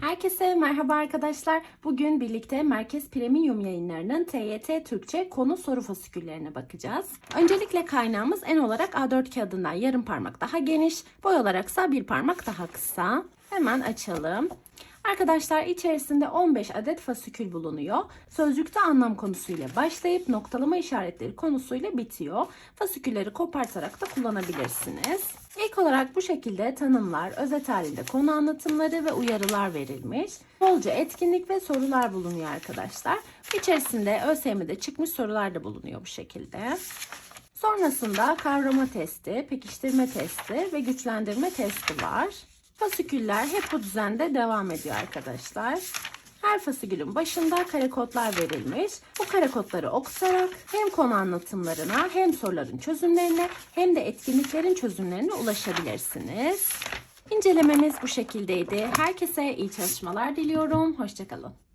Herkese merhaba arkadaşlar. Bugün birlikte Merkez Premium yayınlarının TYT Türkçe konu soru fasiküllerine bakacağız. Öncelikle kaynağımız en olarak A4 kağıdından yarım parmak daha geniş, boy olaraksa bir parmak daha kısa. Hemen açalım. Arkadaşlar içerisinde 15 adet fasikül bulunuyor. Sözcükte anlam konusuyla başlayıp noktalama işaretleri konusuyla bitiyor. Fasikülleri kopartarak da kullanabilirsiniz. İlk olarak bu şekilde tanımlar, özet halinde konu anlatımları ve uyarılar verilmiş. Bolca etkinlik ve sorular bulunuyor arkadaşlar. İçerisinde ÖSYM'de çıkmış sorular da bulunuyor bu şekilde. Sonrasında kavrama testi, pekiştirme testi ve güçlendirme testi var. Fasiküller hep bu düzende devam ediyor arkadaşlar. Her fasikülün başında kare kodlar verilmiş. Bu kare kodları okutarak hem konu anlatımlarına hem soruların çözümlerine hem de etkinliklerin çözümlerine ulaşabilirsiniz. İncelememiz bu şekildeydi. Herkese iyi çalışmalar diliyorum. Hoşçakalın.